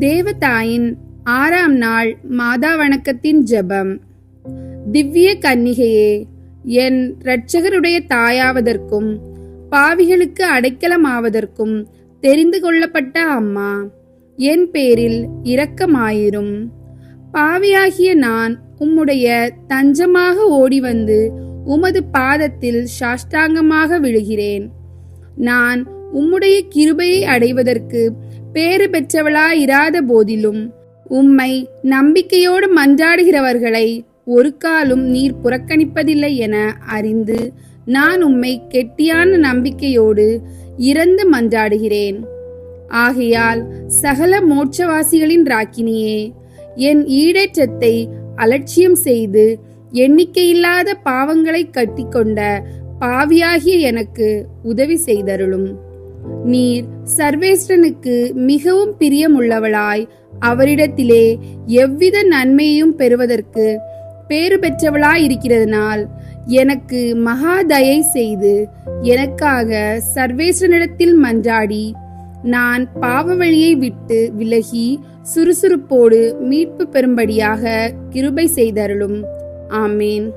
தேவதாயின் ஆறாம் நாள் மாதா வணக்கத்தின் ஜெபம். திவ்ய கன்னிகையே என் இரட்சகருடைய தாயாவதற்கும் பாவிகளுக்கு அடைக்கலமாவதற்கும் தெரிந்து கொள்ளப்பட்ட அம்மா என் பேரில் இரக்கமாயிரும். பாவியாகிய நான் உம்முடைய தஞ்சமாக ஓடி வந்து உமது பாதத்தில் சாஷ்டாங்கமாக விழுகிறேன். நான் உம்முடைய கிருபையை அடைவதற்கு பேறு பெற்றவளாயிராத போதிலும். உம்மை நம்பிக்கையோடு மன்றாடுகிறவர்களை ஒரு காலும் நீர் புறக்கணிப்பதில்லை என அறிந்து நான் உம்மை கெட்டியான நம்பிக்கையோடு இறந்து மன்றாடுகிறேன். ஆகையால் சகல மோட்சவாசிகளின் ராக்கினியே என் ஈடேற்றத்தை அலட்சியம் செய்து எண்ணிக்கையில்லாத பாவங்களை கட்டிக்கொண்ட பாவியாகிய எனக்கு உதவி செய்தருளும். நீர் சர்வேஸ்வரனுக்கு மிகவும் பிரியமுள்ளவளாய் அவரிடத்திலே எவ்வித நன்மையையும் பெறுவதற்கு பேறு பெற்றவளாய் இருக்கிறதுனால் எனக்கு மகா தயை செய்து எனக்காக சர்வேஸ்வரனிடத்தில் மன்றாடி நான் பாவ வழியை விட்டு விலகி சுறுசுறுப்போடு மீட்பு பெறும்படியாக கிருபை செய்தருளும். ஆமேன்.